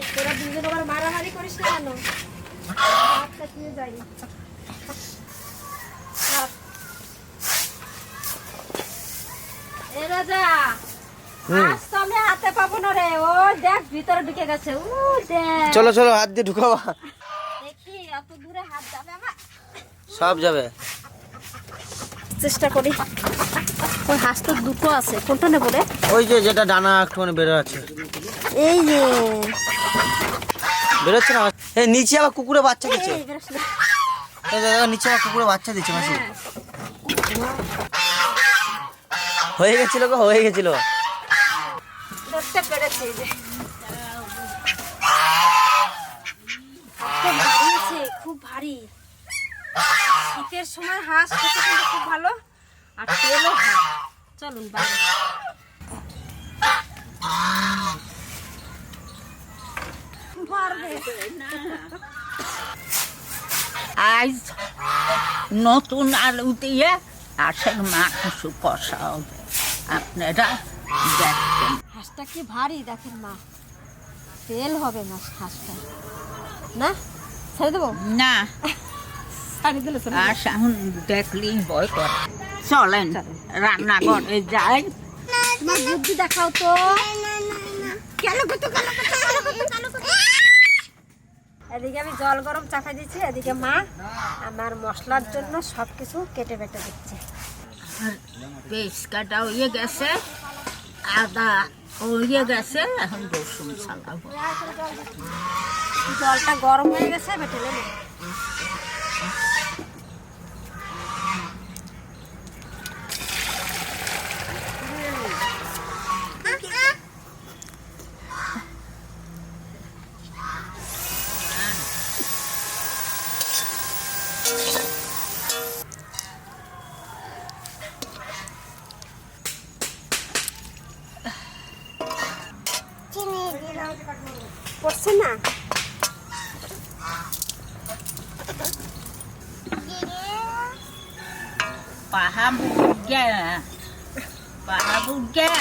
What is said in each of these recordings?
এই তোরা দুজন আবার মারামারি করিস না কেন? হাতটা ছুঁয়ে যাই। এ রাজা হুম। আজ তো আমি হাতে পাবো না রে। ও দেখ ভিতরে ঢুকে গেছে। ও দেখ। চলো চলো হাত দিয়ে ঢুকাবা দেখি এত দূরে হাত যাবে আমার? সব যাবে। চেষ্টা করি। ওই হাঁস তো দুটো আছে। কোনটা নেব রে? ওই যে যেটা ডানা একটুখানি বেরো আছে। এই যে। বেরোচ্ছে না এই নিচে আবার কুকুরে বাচ্চা দিচ্ছে। নিচে আবার কুকুরে বাচ্চা দিচ্ছে মাসি। হয়ে গেছিল গো হয়ে গেছিল। পেরেছি খুব ভারী আছে খুব ভারী। শীতের সময় হাঁস খেতে কিন্তু খুব ভালো আর তেলও চলুন বাইরে আজ নতুন আলু দিয়ে হাঁসের মাংস কষা হবে আপনারা দেখবেন। হাঁসটা কি ভারী দেখেন মা। তেল হবে না হাঁসটা। না? ছেড়ে দেবো? না। ছাড়ি দিলে চলে আর এখন দেখলেই ভয় করে। চলেন রান্নাঘরে যাই। তোমার বুদ্ধি দেখাও তো। কেন কত কেন কত কেন কত? এদিকে আমি জল গরম চাপা দিচ্ছি এদিকে মা আমার মশলার জন্য সব কিছু কেটে বেটে দিচ্ছে। আর কাটা হয়ে গেছে আদা হয়ে গেছে এখন রসুন ছাড়াবো। জলটা গরম হয়ে গেছে বেটে নেব। পাহাবুগে পাহাবুগে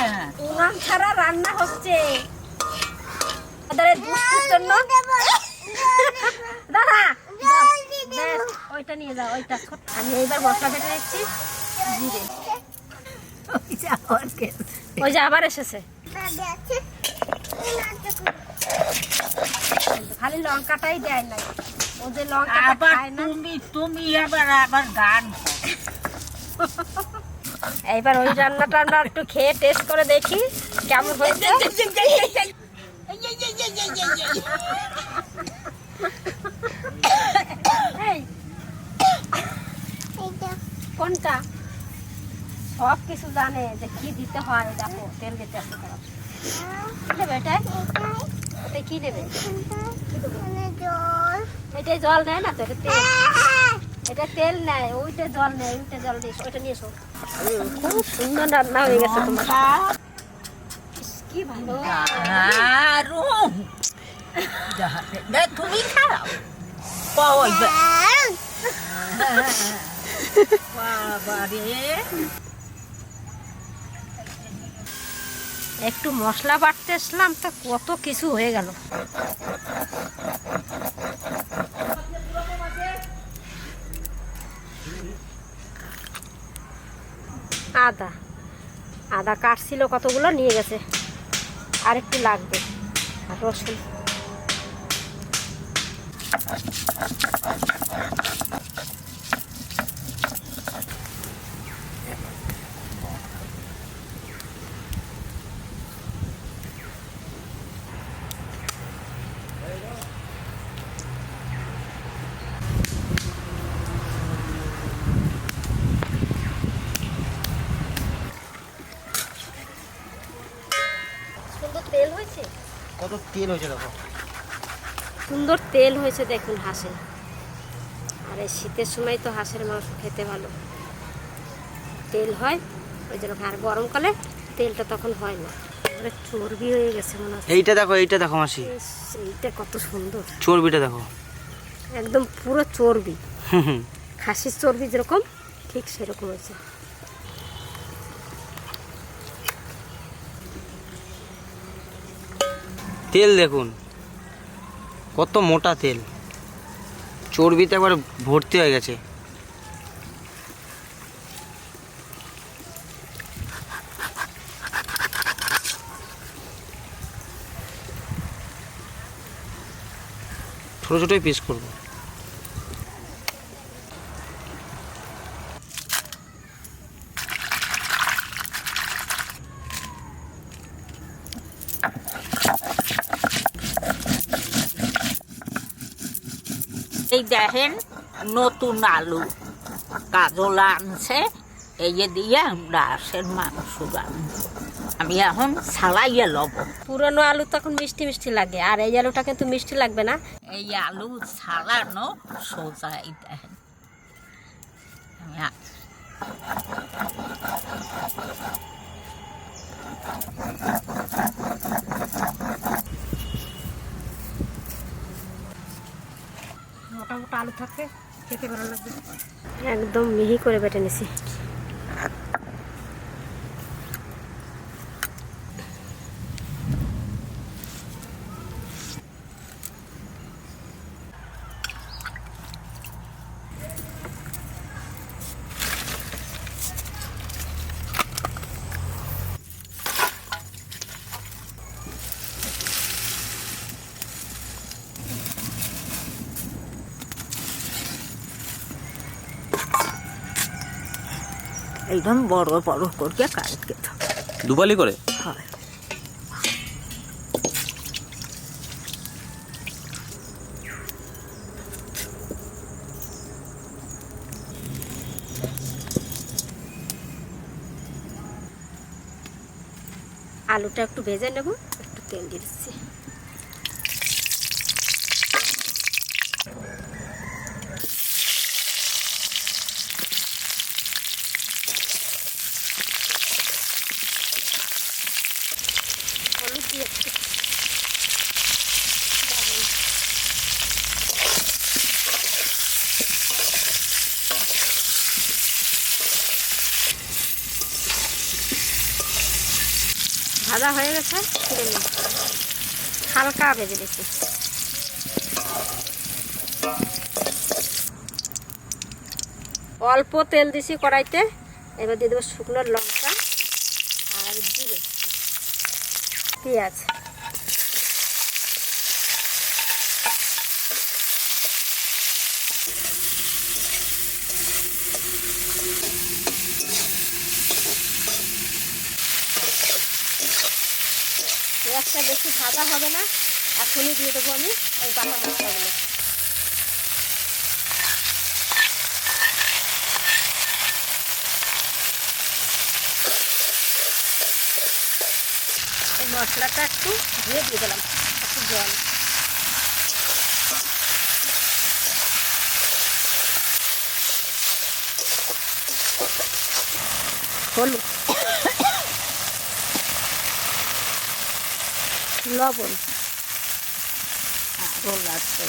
উনান ছাড়া রান্না হচ্ছে। ওদের জন্য। দাদা ওইটা নিয়ে যাও ওইটা। আমি এইবার মশলা বেটে নিচ্ছি। জিরে। ওই যে আবার এসেছে। খালি লঙ্কাটাই দেয় নাই। ও যে লঙ্কা আবার না। তুমি তুমি আবার আবার গান এইবার ওই রান্না টান্না একটু খেয়ে টেস্ট করে দেখি কেমন হয়েছে। কোনটা? সব কিছু জানে যে কি দিতে হয় দেখো তেল দিতে আসতে দেবে এটাই কি দেবে এটাই জল নেয় না তো এটা তেল। এটা তেল নেয় ওইটা জল নেয় ওইটা জল ওইটা নিয়ে এসো। খুব সুন্দর রান্না হয়ে গেছে তোমার। কি ভালো। দারুণ। দে তুমি খাও ওই একটু মশলা বাটতে আসলাম তো কত কিছু হয়ে গেল। আদা। আদা কাটছিল কতগুলো নিয়ে গেছে। আর একটু লাগবে। আর রসুন সুন্দর তেল হয়েছে কত তেল হয়েছে দেখো। সুন্দর তেল হয়েছে দেখুন হাঁসে আর এই শীতের সময় তো হাঁসের মাংস খেতে ভালো। তেল হয় ওই জন্য আর গরমকালে তেলটা তখন হয় না। এবারে চর্বি হয়ে গেছে মনে হচ্ছে। এইটা দেখো এইটা দেখো মাসি। এইটা কত সুন্দর। চর্বিটা দেখো। একদম পুরো চর্বি। খাসির চর্বি যেরকম ঠিক সেরকম হয়েছে। তেল দেখুন কত মোটা তেল। চর্বিতে একবার ভর্তি হয়ে গেছে। ছোটো ছোটোই পিস করব এই দেখেন নতুন আলু। কাজল আনছে এই যে দিয়ে আমরা আসের মাংস আমি এখন ছাড়াইয়া লব। পুরনো আলু তখন মিষ্টি মিষ্টি লাগে আর এই আলুটা কিন্তু মিষ্টি লাগবে না। এই আলু ছাড়ানো সোজা এই দেখেন আমি আ- মোটা মোটা আলু থাকলে একদম মিহি করে বেটে নিছি। একদম বড় বড় করে কাটতে দুপালি করে? হয়। আলুটা একটু ভেজে নেব একটু তেল দিয়ে দিচ্ছি হলুদ দিয়ে একটু ভাজা হয়ে গেছে হালকা ভেজে দিচ্ছি অল্প তেল দিছি কড়াইতে, এবার দিয়ে দেবো শুকনো লঙ্কা আর জিরে। পেঁয়াজ। পেঁয়াজটা বেশি ভাজা হবে না, এখনই দিয়ে দেবো আমি ওই বাটা মশলাগুলো। এই মশলাটা একটু ধুয়ে দিয়ে দিলাম, একটু জল। হলুদ। লবণ। লাগছে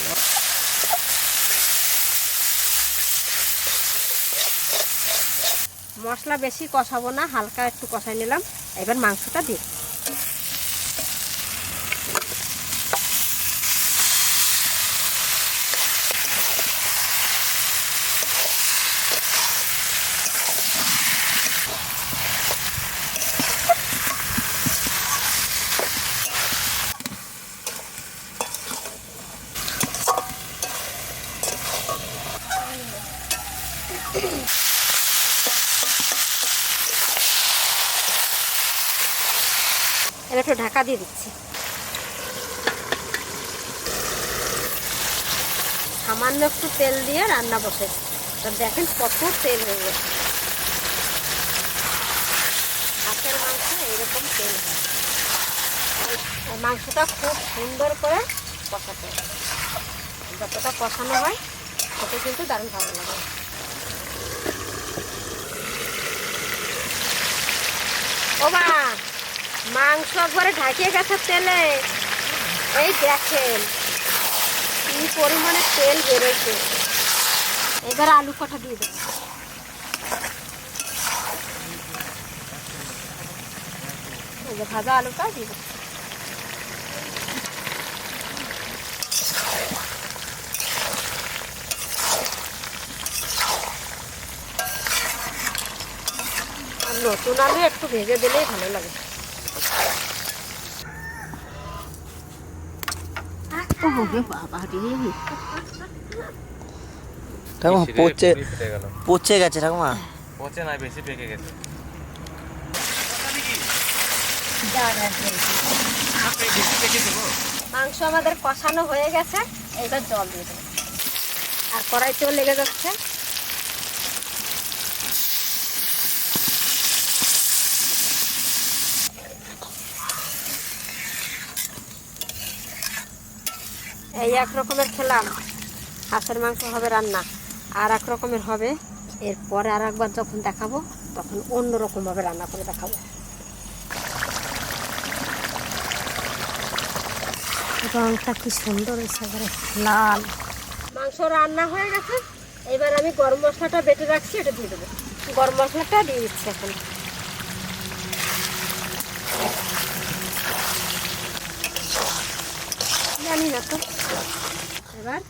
মশলা বেশি কষাবো না হালকা একটু কষাই নিলাম। এবার মাংসটা দিই একটু ঢাকা দিয়ে দিচ্ছি। সামান্য একটু তেল দিয়ে রান্না বসেছি। তা দেখেন কত তেল হয়ে গেছে। হাঁসের মাংস এইরকম তেল হয়। মাংসটা খুব সুন্দর করে কষাতে যতটা কষানো হয় তত কিন্তু দারুণ ভালো লাগে। ও মা মাংস একবারে ঢাকিয়ে গেছে তেলে। এই দেখেন, কি পরিমাণে তেল বেরোচ্ছে। এবার আলু কটা দিয়ে দেবো। ভাজা আলুটা দিয়ে দেবো। নতুন আলু একটু ভেজে দিলেই ভালো লাগে। ঠাকুমা পচে পচে গেছে ঠাকুমা। পচে না বেশি পেকে গেছে। বেশি পেকে দেবো মাংস আমাদের কষানো হয়ে গেছে এবার জল দিয়ে দেবো। আর কড়াইতেও লেগে যাচ্ছে। এই এক রকমের খেলাম। হাঁসের মাংস হবে রান্না, আর এক রকমের হবে এরপরে আর একবার যখন দেখাবো, তখন অন্য রকমভাবে রান্না করে দেখাবো। রংটা কি সুন্দর হয়েছে লাল। মাংস রান্না হয়ে গেছে। এবার আমি গরম মশলাটা বেটে রাখছি, এটা দিয়ে দেবো। গরম মশলাটা দিয়ে দিচ্ছি এখন। এবার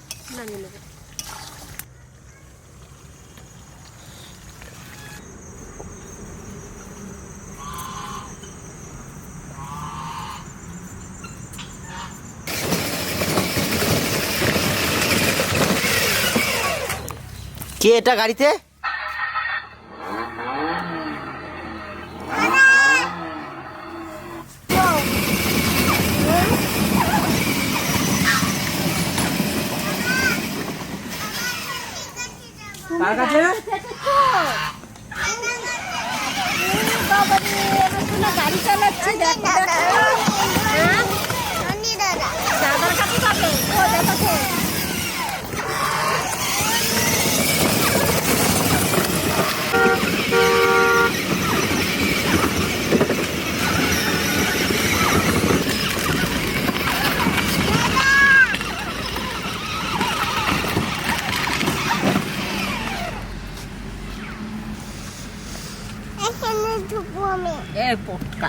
কে এটা গাড়িতে? কার কাছে গাড়ি চালাচ্ছি দেখো দেখো হ্যাঁ? দাদার কাছে যাবে ও দেখো তো। এ পটকা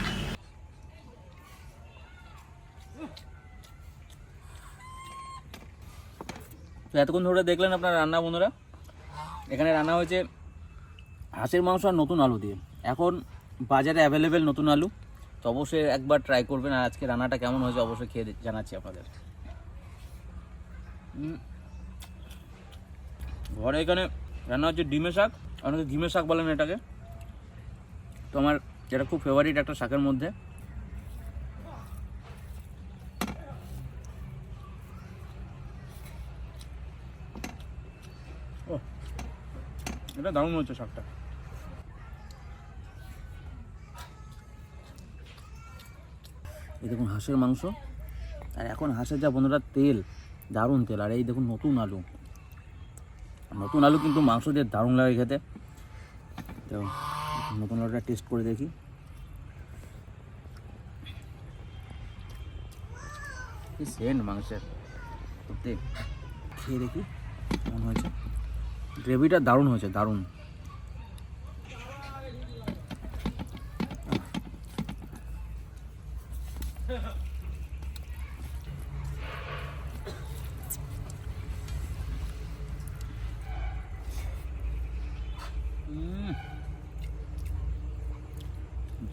তো এতক্ষণ ধরে দেখলেন আপনার রান্না, বন্ধুরা? এখানে রান্না হয়েছে হাঁসের মাংস আর নতুন আলু দিয়ে। এখন বাজারে অ্যাভেলেবেল নতুন আলু। তো অবশ্যই একবার ট্রাই করবেন আর আজকে রান্নাটা কেমন হয়েছে অবশ্যই খেয়ে জানাচ্ছি আপনাদের। ঘরে এখানে রান্না হচ্ছে ডিমের শাক অনেকে ডিমের শাক বলেন এটাকে। তো আমার যেটা খুব ফেভারিট একটা শাকের মধ্যে ও এটা দারুণ হচ্ছে শাকটা। এই দেখুন হাঁসের মাংস। আর এখন হাঁসের যা বন্ধুরা তেল, দারুণ তেল। আর এই দেখুন নতুন আলু। নতুন আলু কিন্তু মাংস দিয়ে দারুণ লাগে খেতে। তো নতুন আলুটা টেস্ট করে দেখি। সেন্ট মাংসের। খেয়ে দেখি কেমন হয়েছে। গ্রেভিটা দারুণ হয়েছে দারুণ।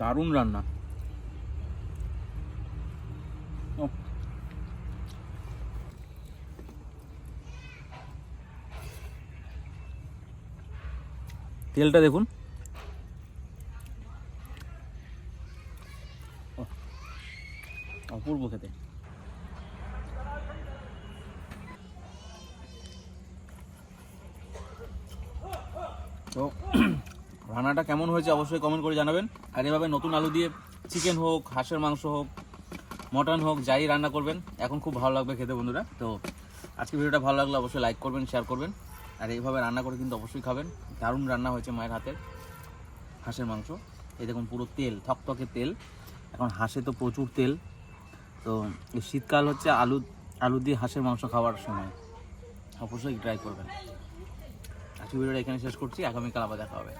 দারুণ রান্না ও তেলটা দেখুন। অপূর্ব খেতে। তো, রান্নাটা কেমন হয়েছে অবশ্যই কমেন্ট করে জানাবেন। আর এভাবে নতুন আলু দিয়ে চিকেন হোক, হাঁসের মাংস হোক, মটন হোক, যাই রান্না করবেন, এখন খুব ভালো লাগবে খেতে বন্ধুরা। তো, আজকে ভিডিওটা ভালো লাগলে অবশ্যই লাইক করবেন শেয়ার করবেন। আর এইভাবে রান্না করে কিন্তু অবশ্যই খাবেন। দারুণ রান্না হয়েছে মায়ের হাতের হাঁসের মাংস। এই দেখুন পুরো তেল, থকথকে তেল। এখন হাঁসে তো প্রচুর তেল। তো শীতকাল হচ্ছে আলু আলু দিয়ে হাঁসের মাংস খাওয়ার সময়। অবশ্যই ট্রাই করবেন। আজকে ভিডিওটা এখানে শেষ করছি। আগামীকাল আবার দেখা হবে।